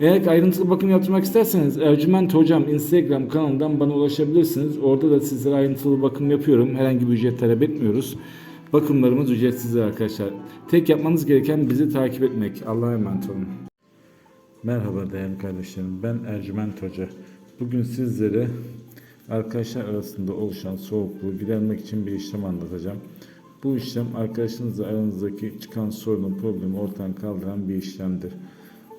Eğer ayrıntılı bakım yaptırmak isterseniz Ercüment Hocam Instagram kanalından bana ulaşabilirsiniz. Orada da sizlere ayrıntılı bakım yapıyorum. Herhangi bir ücret talep etmiyoruz. Bakımlarımız ücretsizdir arkadaşlar. Tek yapmanız gereken bizi takip etmek. Allah'a emanet olun. Merhaba değerli kardeşlerim. Ben Ercüment Hoca. Bugün sizlere arkadaşlar arasında oluşan soğukluğu gidermek için bir işlem anlatacağım. Bu işlem arkadaşınızla aranızdaki çıkan sorunu, problemi ortadan kaldıran bir işlemdir.